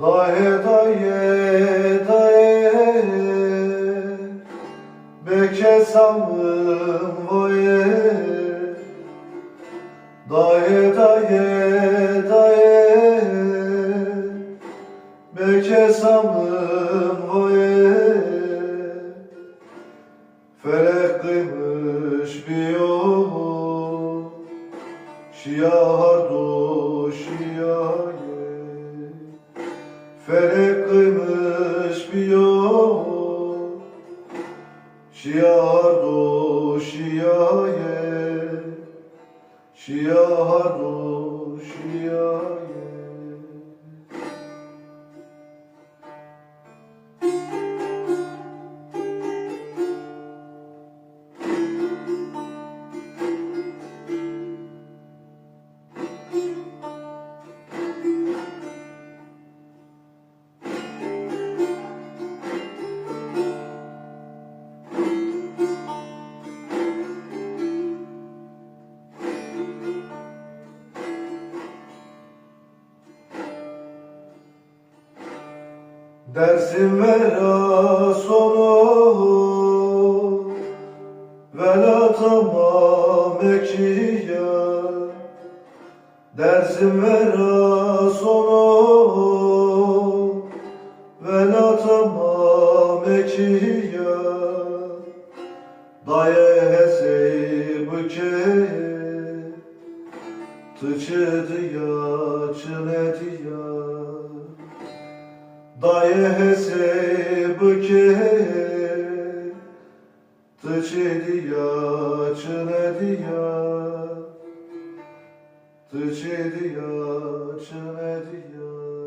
Daye daye daye Beke samım voye Daye daye daye Beke samım voye Felek kıymış bir yol Şiyar Felek kıymış bir yol. Şiyar do şiyaye Şiyar do Dersim vera sonu Vela tamam ekiya Dersim vera sonu Vela tamam ekiya Daye hesey bıke Tıçıdı ya çınedi ya Daye hesabı Tıçıdiya çınediya Tıçıdiya çınediya